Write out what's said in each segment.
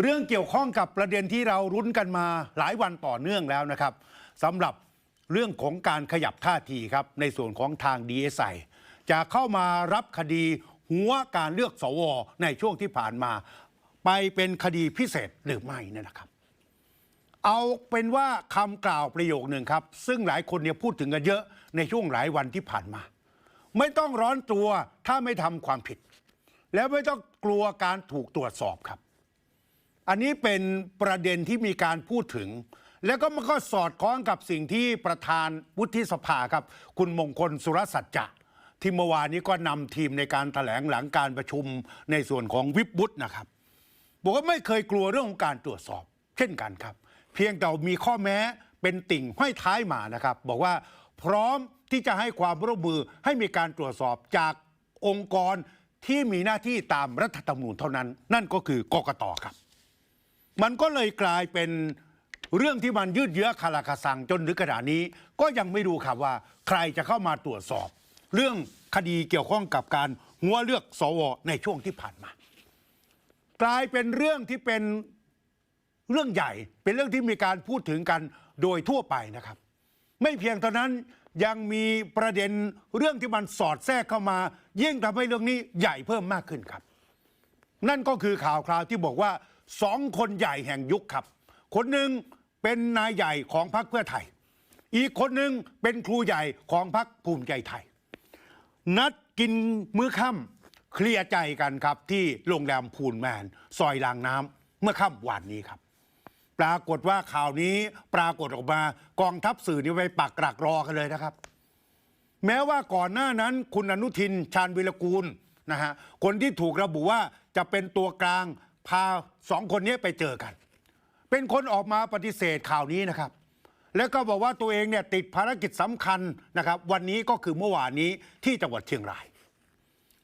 เรื่องเกี่ยวข้องกับประเด็นที่เรารุ้นกันมาหลายวันต่อเนื่องแล้วนะครับสำหรับเรื่องของการขยับท่าทีครับ ในส่วนของทาง DSI จะเข้ามารับคดีหัวการเลือกสวในช่วงที่ผ่านมา ไปเป็นคดีพิเศษหรือไม่นะครับ เอาเป็นว่าคำกล่าวประโยคหนึ่งครับ ซึ่งหลายคนเนี่ยพูดถึงกันเยอะในช่วงหลายวันที่ผ่านมา ไม่ต้องร้อนตัวถ้าไม่ทำความผิด แล้วไม่ต้องกลัวการถูกตรวจสอบครับ อันนี้เป็นประเด็นที่มีการพูดถึง แล้วก็มันก็สอดคล้องกับสิ่งที่ประธานวุฒิสภาครับ คุณมงคลสุรสัจจะที่เมื่อวานนี้ก็นำทีมในการถแถลงหลังการประชุมในส่วนของวิบวุฒินะครับ บอกว่าไม่เคยกลัวเรื่องของการตรวจสอบ เช่นกันครับ เพียงแต่มีข้อแม้เป็นติ่งห้อยท้ายมานะครับ บอกว่าพร้อมที่จะให้ความร่วมมือให้มีการตรวจสอบจากองค์กรที่มีหน้าที่ตามรัฐธรรมนูญเท่านั้น นั่นก็คือกกตครับ มันก็เลยกลายเป็นเรื่องที่มันยืดเยื้อคาราคาซังจนถึงขณะนี้ ก็ยังไม่รู้ครับว่าใครจะเข้ามาตรวจสอบ เรื่องคดีเกี่ยวข้องกับการหัวเลือกสวในช่วงที่ผ่านมา กลายเป็นเรื่องที่เป็นเรื่องใหญ่ เป็นเรื่องที่มีการพูดถึงกันโดยทั่วไปนะครับ ไม่เพียงเท่านั้นยังมีประเด็นเรื่องที่มันสอดแทรกเข้ามา ยิ่งทำให้เรื่องนี้ใหญ่เพิ่มมากขึ้นครับ นั่นก็คือข่าวคราวที่บอกว่า สองคนใหญ่แห่งยุคครับ คนหนึ่งเป็นนายใหญ่ของพรรคเพื่อไทย อีกคนหนึ่งเป็นครูใหญ่ของพรรคภูมิใจไทย นัดกินมื้อค่ำเคลียร์ใจกันครับที่โรงแรมพูนแมนซอยรางน้ำเมื่อค่ำวานนี้ครับ ปรากฏว่าข่าวนี้ปรากฏออกมากองทัพสื่อนี่ไปปักกลักรอกันเลยนะครับ แม้ว่าก่อนหน้านั้นคุณอนุทินชาญวิรกูลนะฮะคนที่ถูกระบุว่าจะเป็นตัวกลาง พาสองคนนี้ไปเจอกัน เป็นคนออกมาปฏิเสธข่าวนี้นะครับ แล้วก็บอกว่าตัวเองเนี่ยติดภารกิจสำคัญนะครับ วันนี้ก็คือเมื่อวานนี้ที่จังหวัดเชียงราย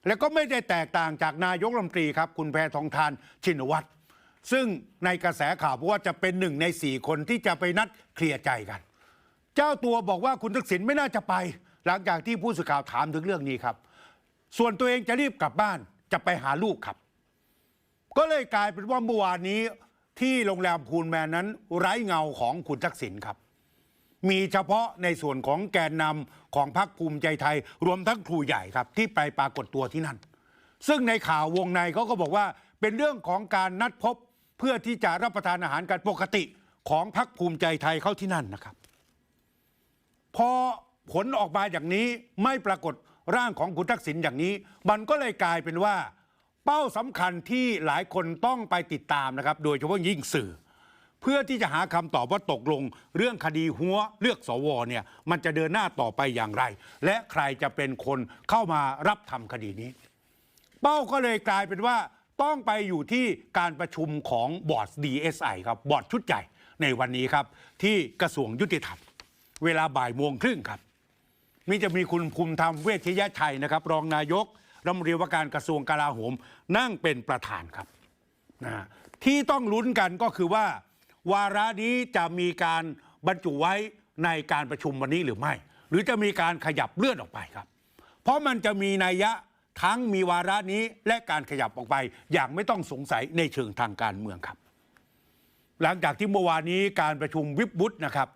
แล้วก็ไม่ได้แตกต่างจากนายกรัฐมนตรีครับ คุณแพทองทานชินวัตรซึ่งในกระแสข่าวบอกว่าจะเป็นหนึ่งในสี่คนที่จะไปนัดเคลียร์ใจกัน เจ้าตัวบอกว่าคุณทักษิณไม่น่าจะไป หลังจากที่ผู้สื่อข่าวถามถึงเรื่องนี้ครับ ส่วนตัวเองจะรีบกลับบ้านจะไปหาลูกครับ ก็เลยกลายเป็นว่าเมื่อวานนี้ที่โรงแรมพูนแมนนั้น ไร้เงาของคุณทักษิณครับ มีเฉพาะในส่วนของแกนนำของพรรคภูมิใจไทย รวมทั้งครูใหญ่ครับ ที่ไปปรากฏตัวที่นั่น ซึ่งในข่าววงในเขาก็บอกว่าเป็นเรื่องของการนัดพบเพื่อที่จะรับประทานอาหารกันปกติของพรรคภูมิใจไทยเข้าที่นั่นนะครับ พอผลออกมาอย่างนี้ไม่ปรากฏร่างของคุณทักษิณอย่างนี้ มันก็เลยกลายเป็นว่า เป้าสำคัญที่หลายคนต้องไปติดตามนะครับ โดยเฉพาะยิ่งสื่อ เพื่อที่จะหาคำตอบว่าตกลง เรื่องคดีหัวเลือกสวเนี่ยมันจะเดินหน้าต่อไปอย่างไร และใครจะเป็นคนเข้ามารับทำคดีนี้ เป้าก็เลยกลายเป็นว่าต้องไปอยู่ที่การประชุมของบอร์ด DSI ครับบอร์ดชุดใหญ่ในวันนี้ครับ ที่กระทรวงยุติธรรม เวลาบ่ายโมงครึ่งครับนี่จะมีคุณภูมิธรรมเวชยชัยนะครับ รองนายก รัฐมนตรีว่าการกระทรวงกลาโหม นั่งเป็นประธานครับนะที่ต้องลุ้นกันก็คือว่า วาระนี้จะมีการบรรจุไว้ในการประชุมวันนี้หรือไม่ หรือจะมีการขยับเลื่อนออกไปครับ เพราะมันจะมีนัยยะทั้งมีวาระนี้และการขยับออกไป อย่างไม่ต้องสงสัยในเชิงทางการเมืองครับ หลังจากที่เมื่อวานนี้การประชุมวิบวุฒินะครับ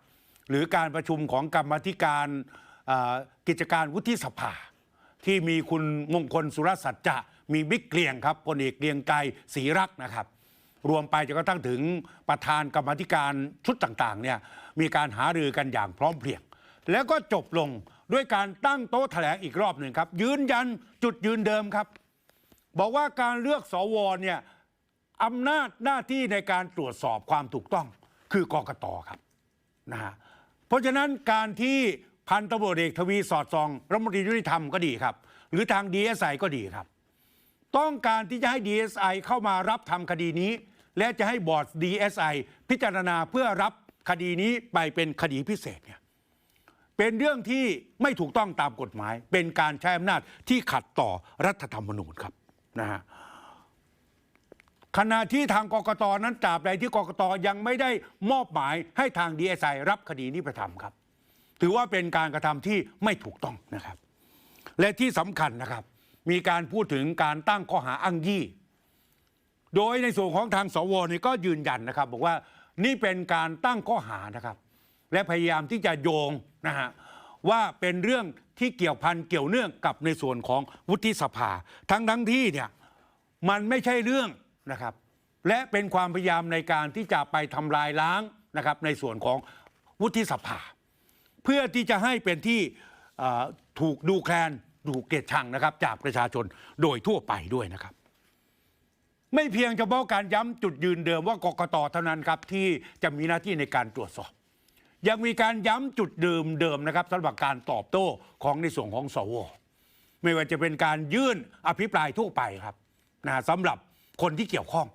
หรือการประชุมของกรรมธิการกิจการวุฒิสภา ที่มีคุณมงคลสุรสัจจะมีบิ๊กเกลียงครับพลเอกเกลียงไกรศรีรักษ์นะครับ รวมไปจนกระทั่งถึงประธานกรรมธิการชุดต่างๆเนี่ยมีการหารือกันอย่างพร้อมเพรียง แล้วก็จบลงด้วยการตั้งโต๊ะแถลงอีกรอบหนึ่งครับ ยืนยันจุดยืนเดิมครับ บอกว่าการเลือกสวเนี่ยอำนาจหน้าที่ในการตรวจสอบความถูกต้องคือกกตครับนะฮะเพราะฉะนั้นการที่ พันตำรวจเอกทวีสอดส่องรัฐมนตรียุติธรรมก็ดีครับ หรือทางดีเอสไอก็ดีครับ ต้องการที่จะให้ DSI เข้ามารับทำคดีนี้ และจะให้บอร์ด DSI พิจารณาเพื่อรับคดีนี้ไปเป็นคดีพิเศษเนี่ยเป็นเรื่องที่ไม่ถูกต้องตามกฎหมาย เป็นการใช้อำนาจที่ขัดต่อรัฐธรรมนูญครับนะฮะขณะที่ทางกกตนั้นตราบใดที่กกตยังไม่ได้มอบหมายให้ทาง DSI รับคดีนี้ไปทำครับ ถือว่าเป็นการกระทำที่ไม่ถูกต้องนะครับ และที่สำคัญนะครับ มีการพูดถึงการตั้งข้อหาอ้างยี่ โดยในส่วนของทางสวนี่ก็ยืนยันนะครับ บอกว่านี่เป็นการตั้งข้อหานะครับ และพยายามที่จะโยงนะฮะว่าเป็นเรื่องที่เกี่ยวพันเกี่ยวเนื่องกับในส่วนของวุฒิสภา ทั้งทั้งที่เนี่ยมันไม่ใช่เรื่องนะครับ และเป็นความพยายามในการที่จะไปทำลายล้างนะครับในส่วนของวุฒิสภา เพื่อที่จะให้เป็นที่ถูกดูแคลนถูกเกลียดชังนะครับ จากประชาชนโดยทั่วไปด้วยนะครับ ไม่เพียงเฉพาะการย้ำจุดยืนเดิมว่ากกตเท่านั้นครับ ที่จะมีหน้าที่ในการตรวจสอบ ยังมีการย้ำจุดเดิมเดิมนะครับสำหรับการตอบโต้ของในส่วนของสวไม่ว่าจะเป็นการยื่นอภิปรายทั่วไปครับนะสำหรับคนที่เกี่ยวข้อง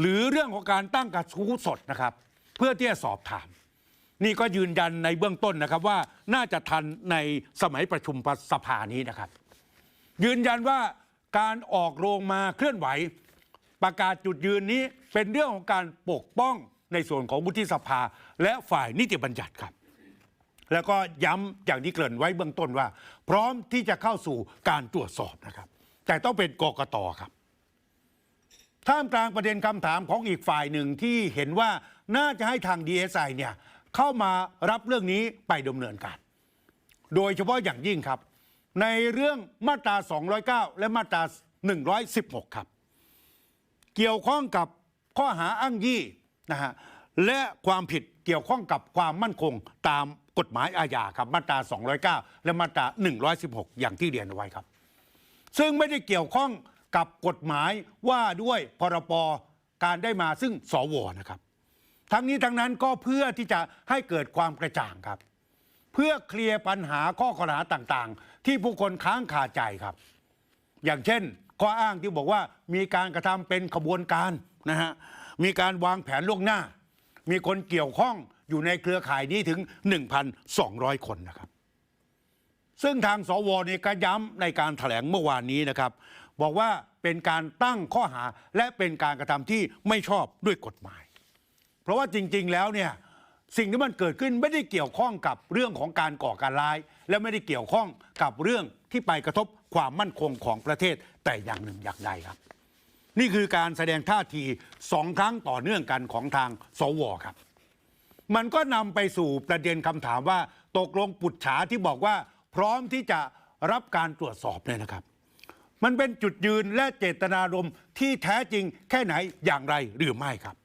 หรือเรื่องของการตั้งกระทู้สดนะครับ เพื่อที่จะสอบถาม นี่ก็ยืนยันในเบื้องต้นนะครับว่าน่าจะทันในสมัยประชุมสภานี้นะครับ ยืนยันว่าการออกโรงมาเคลื่อนไหว ประกาศจุดยืนนี้เป็นเรื่องของการปกป้องในส่วนของวุฒิสภา และฝ่ายนิติบัญญัติครับ แล้วก็ย้ำอย่างที่เกริ่นไว้เบื้องต้นว่า พร้อมที่จะเข้าสู่การตรวจสอบนะครับ แต่ต้องเป็นกกตครับท่ามกลางประเด็นคำถามของอีกฝ่ายหนึ่งที่เห็นว่าน่าจะให้ทาง DSI เนี่ย เข้ามารับเรื่องนี้ไปดำเนินการ โดยเฉพาะอย่างยิ่งครับ ในเรื่องมาตรา 209 และมาตรา 116 ครับ เกี่ยวข้องกับข้อหาอ้างยี่นะฮะและความผิดเกี่ยวข้องกับความมั่นคงตามกฎหมายอาญาครับมาตรา 209 และมาตรา 116 อย่างที่เรียนเอาไว้ครับ ซึ่งไม่ได้เกี่ยวข้องกับกฎหมายว่าด้วยพรปการได้มาซึ่งสวนะครับ ทั้งนี้ทั้งนั้นก็เพื่อที่จะให้เกิดความกระจ่างครับ เพื่อเคลียร์ปัญหาข้อกล่าวหาต่างๆ ที่ผู้คนค้างคาใจครับ อย่างเช่น ข้ออ้างที่บอกว่ามีการกระทำเป็นขบวนการนะฮะมีการวางแผนล่วงหน้า มีคนเกี่ยวข้องอยู่ในเครือข่ายนี้ถึง 1,200 คนนะครับ ซึ่งทางสวเนี่ยก็ย้ำในการถแถลงเมื่อวานนี้นะครับ บอกว่าเป็นการตั้งข้อหาและเป็นการกระทำที่ไม่ชอบด้วยกฎหมาย เพราะว่าจริง ๆ แล้วเนี่ยสิ่งที่มันเกิดขึ้นไม่ได้เกี่ยวข้องกับเรื่องของการก่อการร้าย และไม่ได้เกี่ยวข้องกับเรื่องที่ไปกระทบความมั่นคงของประเทศแต่อย่างหนึ่งอย่างใดครับ นี่คือการแสดงท่าทีสองครั้งต่อเนื่องกันของทางสวครับ มันก็นำไปสู่ประเด็นคำถามว่า ตกลงปุจฉาที่บอกว่า พร้อมที่จะรับการตรวจสอบเนี่ยนะครับ มันเป็นจุดยืนและเจตนารมณ์ที่แท้จริงแค่ไหนอย่างไรหรือไม่ครับ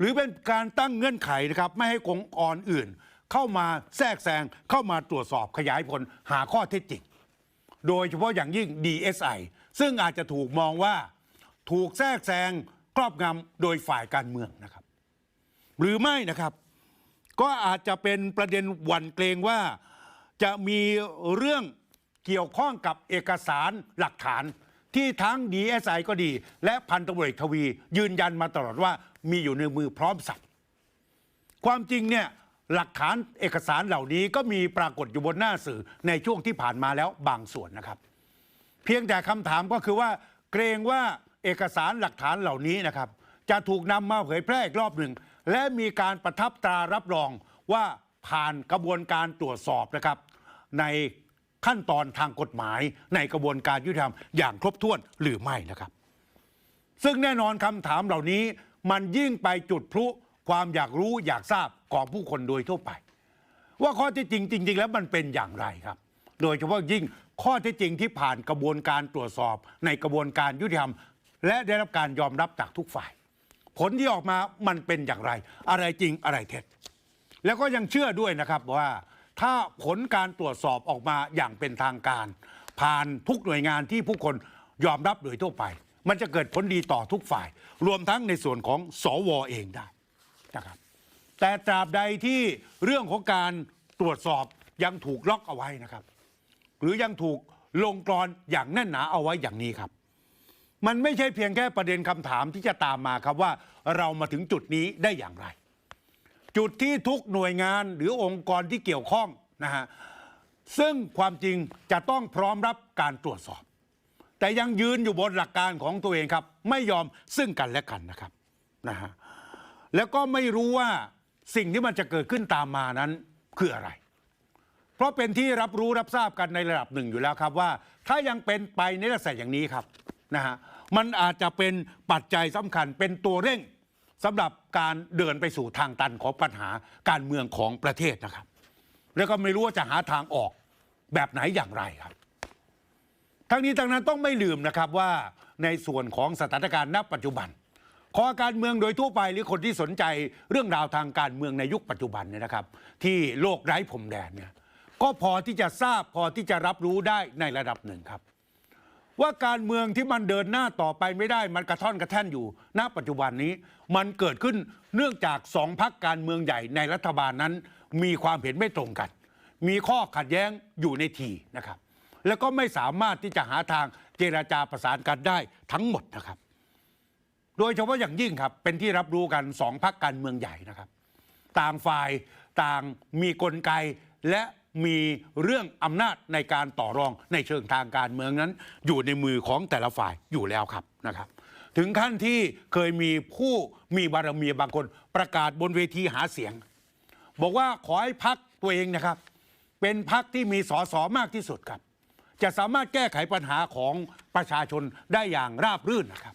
หรือเป็นการตั้งเงื่อนไขนะครับไม่ให้องค์กรอื่น เข้ามาแทรกแซงเข้ามาตรวจสอบขยายผลหาข้อเท็จจริง โดยเฉพาะอย่างยิ่ง DSI ซึ่งอาจจะถูกมองว่าถูกแทรกแซงครอบงำโดยฝ่ายการเมืองนะครับ หรือไม่นะครับ ก็อาจจะเป็นประเด็นหวั่นเกรงว่าจะมีเรื่องเกี่ยวข้องกับเอกสารหลักฐานที่ทั้ง DSI ก็ดี และพันตำรวจเอกทวี ยืนยันมาตลอดว่า มีอยู่ในมือพร้อมสับความจริงเนี่ยหลักฐานเอกสารเหล่านี้ก็มีปรากฏอยู่บนหน้าสื่อในช่วงที่ผ่านมาแล้วบางส่วนนะครับ เพียงแต่คำถามก็คือว่า เกรงว่าเอกสารหลักฐานเหล่านี้นะครับ จะถูกนำมาเผยแพร่อีกรอบหนึ่ง และมีการประทับตรารับรองว่าผ่านกระบวนการตรวจสอบนะครับ ในขั้นตอนทางกฎหมายในกระบวนการยุติธรรมอย่างครบถ้วนหรือไม่นะครับ ซึ่งแน่นอนคำถามเหล่านี้ มันยิ่งไปจุดพลุความอยากรู้อยากทราบของผู้คนโดยทั่วไป ว่าข้อเที่จริงจริง ๆ แล้วมันเป็นอย่างไรครับ โดยเฉพาะยิ่งข้อเที่จริงที่ผ่านกระบวนการตรวจสอบ ในกระบวนการยุติธรรม และได้รับการยอมรับจากทุกฝ่าย ผลที่ออกมามันเป็นอย่างไร อะไรจริงอะไรเท็จ แล้วก็ยังเชื่อด้วยนะครับว่าถ้าผลการตรวจสอบออกมาอย่างเป็นทางการ ผ่านทุกหน่วยงานที่ผู้คนยอมรับโดยทั่วไป มันจะเกิดผลดีต่อทุกฝ่าย รวมทั้งในส่วนของสวเองได้นะครับแต่ตราบใดที่เรื่องของการตรวจสอบยังถูกล็อกเอาไว้นะครับ หรือยังถูกลงกรอนอย่างแน่นหนาเอาไว้อย่างนี้ครับ มันไม่ใช่เพียงแค่ประเด็นคำถามที่จะตามมาครับว่าเรามาถึงจุดนี้ได้อย่างไร จุดที่ทุกหน่วยงานหรือองค์กรที่เกี่ยวข้องนะฮะซึ่งความจริงจะต้องพร้อมรับการตรวจสอบ แต่ยังยืนอยู่บนหลักการของตัวเองครับ ไม่ยอมซึ่งกันและกันนะครับนะฮะแล้วก็ไม่รู้ว่าสิ่งที่มันจะเกิดขึ้นตามมานั้นคืออะไร เพราะเป็นที่รับรู้รับทราบกันในระดับหนึ่งอยู่แล้วครับว่า ถ้ายังเป็นไปในลักษณะอย่างนี้ครับนะฮะมันอาจจะเป็นปัจจัยสำคัญเป็นตัวเร่งสำหรับการเดินไปสู่ทางตันของปัญหาการเมืองของประเทศนะครับ แล้วก็ไม่รู้ว่าจะหาทางออกแบบไหนอย่างไรครับ ทั้งนี้ทั้งนั้นต้องไม่ลืมนะครับว่าในส่วนของสถานการณ์ณปัจจุบันขอการเมืองโดยทั่วไปหรือคนที่สนใจเรื่องราวทางการเมืองในยุคปัจจุบันเนี่ยนะครับ ที่โลกไร้พรมแดนเนี่ยก็พอที่จะทราบพอที่จะรับรู้ได้ในระดับหนึ่งครับ ว่าการเมืองที่มันเดินหน้าต่อไปไม่ได้มันกระท่อนกระแท่นอยู่ ณปัจจุบันนี้มันเกิดขึ้นเนื่องจากสองพักการเมืองใหญ่ในรัฐบาลนั้น มีความเห็นไม่ตรงกัน มีข้อขัดแย้งอยู่ในทีนะครับ แล้วก็ไม่สามารถที่จะหาทางเจราจาประสานกันได้ทั้งหมดนะครับ โดยเฉพาะอย่างยิ่งครับ เป็นที่รับรู้กันสองพักการเมืองใหญ่นะครับ ต่างฝ่ายต่างมีกลไกและมีเรื่องอำนาจในการต่อรองในเชิงทางการเมืองนั้น อยู่ในมือของแต่ละฝ่ายอยู่แล้วครับนะครับ ถึงขั้นที่เคยมีผู้มีบารมีบางคนประกาศบนเวทีหาเสียง บอกว่าขอให้พักตัวเองนะครับ เป็นพักที่มีสอสอมากที่สุดครับ จะสามารถแก้ไขปัญหาของประชาชนได้อย่างราบรื่นนะครับ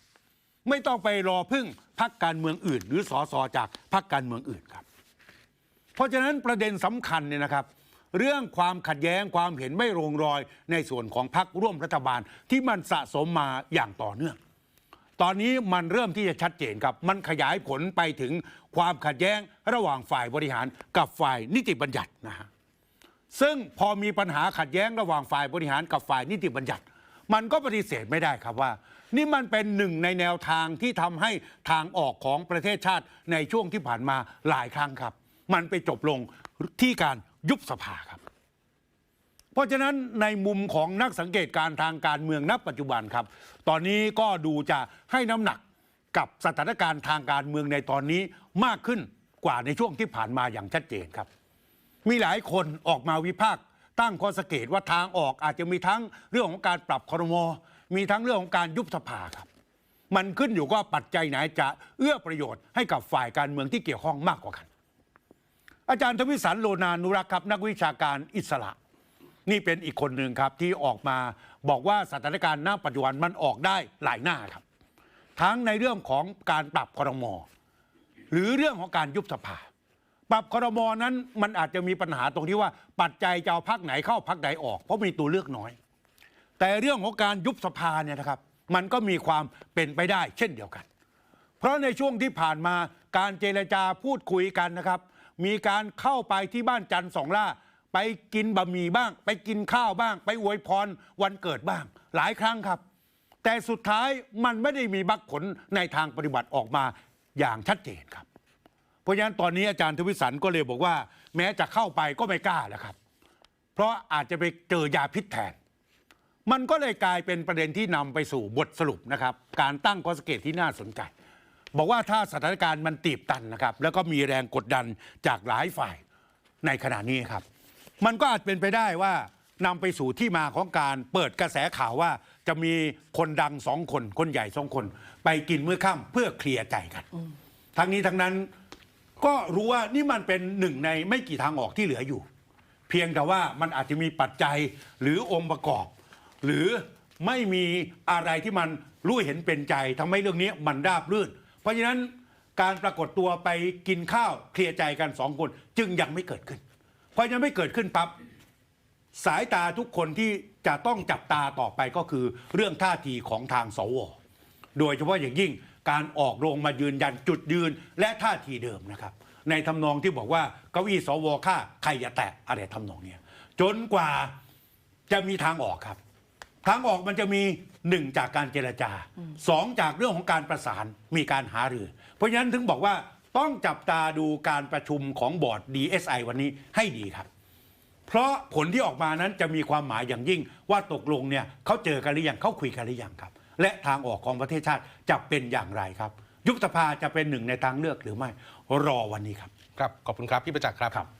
ไม่ต้องไปรอพึ่งพักการเมืองอื่น หรือสอสอจากพักการเมืองอื่นครับ เพราะฉะนั้นประเด็นสำคัญเนี่ยนะครับ เรื่องความขัดแย้งความเห็นไม่ลงรอยในส่วนของพักร่วมรัฐบาลที่มันสะสมมาอย่างต่อเนื่องตอนนี้มันเริ่มที่จะชัดเจนครับ มันขยายผลไปถึงความขัดแย้งระหว่างฝ่ายบริหารกับฝ่ายนิติบัญญัตินะฮะ ซึ่งพอมีปัญหาขัดแย้งระหว่างฝ่ายบริหารกับฝ่ายนิติบัญญัติ มันก็ปฏิเสธไม่ได้ครับว่า นี่มันเป็นหนึ่งในแนวทางที่ทำให้ทางออกของประเทศชาติในช่วงที่ผ่านมาหลายครั้งครับ มันไปจบลงที่การยุบสภาครับ เพราะฉะนั้นในมุมของนักสังเกตการณ์ทางการเมืองณปัจจุบันครับ ตอนนี้ก็ดูจะให้น้ำหนักกับสถานการณ์ทางการเมืองในตอนนี้มากขึ้นกว่าในช่วงที่ผ่านมาอย่างชัดเจนครับ มีหลายคนออกมาวิพากษ์ตั้งข้อสังเกตว่าทางออกอาจจะมีทั้งเรื่องของการปรับครมมีทั้งเรื่องของการยุบสภาครับ มันขึ้นอยู่ว่าปัจจัยไหนจะเอื้อประโยชน์ให้กับฝ่ายการเมืองที่เกี่ยวข้องมากกว่ากัน อาจารย์ทวิสันโลนานุรักษ์ครับนักวิชาการอิสระ นี่เป็นอีกคนหนึ่งครับที่ออกมาบอกว่าสถานการณ์ณปัจจุบันมันออกได้หลายหน้าครับ ทั้งในเรื่องของการปรับครมหรือเรื่องของการยุบสภา ปรับครมนั้นมันอาจจะมีปัญหาตรงที่ว่าปัจจัยจะเอาพักไหนเข้าพักไหนออก เพราะมีตัวเลือกน้อย แต่เรื่องของการยุบสภาเนี่ยนะครับ มันก็มีความเป็นไปได้เช่นเดียวกัน เพราะในช่วงที่ผ่านมาการเจรจาพูดคุยกันนะครับ มีการเข้าไปที่บ้านจันทร์สองล่า ไปกินบะหมี่บ้าง ไปกินข้าวบ้าง ไปอวยพรวันเกิดบ้าง หลายครั้งครับ แต่สุดท้ายมันไม่ได้มีบักผลในทางปฏิบัติออกมาอย่างชัดเจนครับ เพราะฉะนั้นตอนนี้อาจารย์ทวิสันก็เลยบอกว่า แม้จะเข้าไปก็ไม่กล้าแล้วครับ เพราะอาจจะไปเจอยาพิษแทน มันก็เลยกลายเป็นประเด็นที่นำไปสู่บทสรุปนะครับ การตั้งข้อสังเกตที่น่าสนใจ บอกว่าถ้าสถานการณ์มันตีบตันนะครับ แล้วก็มีแรงกดดันจากหลายฝ่ายในขณะนี้ครับ มันก็อาจเป็นไปได้ว่านำไปสู่ที่มาของการเปิดกระแสข่าวว่าจะมีคนดังสองคน คนใหญ่สองคน ไปกินมื้อค่ำเพื่อเคลียร์ใจกัน ทั้งนี้ทั้งนั้น ก็รู้ว่านี่มันเป็นหนึ่งในไม่กี่ทางออกที่เหลืออยู่ เพียงแต่ว่ามันอาจจะมีปัจจัยหรือองค์ประกอบ หรือไม่มีอะไรที่มันรู้เห็นเป็นใจทำให้เรื่องนี้มันราบรื่น เพราะฉะนั้นการปรากฏตัวไปกินข้าวเคลียร์ใจกันสองคนจึงยังไม่เกิดขึ้น เพราะยังไม่เกิดขึ้นปั๊บสายตาทุกคนที่จะต้องจับตาต่อไปก็คือเรื่องท่าทีของทางสว โดยเฉพาะอย่างยิ่ง การออกโรงมายืนยันจุดยืนและท่าทีเดิมนะครับ ในทำนองที่บอกว่าเก้าอี้สวค่าใครอย่าแตะอะไรทำนองเนี้ยจนกว่าจะมีทางออกครับ ทางออกมันจะมีหนึ่งจากการเจรจาสองจากเรื่องของการประสานมีการหารือ เพราะฉะนั้นถึงบอกว่าต้องจับตาดูการประชุมของบอร์ด DSI วันนี้ให้ดีครับ เพราะผลที่ออกมานั้นจะมีความหมายอย่างยิ่งว่าตกลงเนี่ยเขาเจอกันหรือยังเขาคุยกันหรือยังครับ และทางออกของประเทศชาติจะเป็นอย่างไรครับ ยุบสภาจะเป็นหนึ่งในทางเลือกหรือไม่รอวันนี้ครับ ครับ ขอบคุณครับ พี่ประจักษ์ครับครับ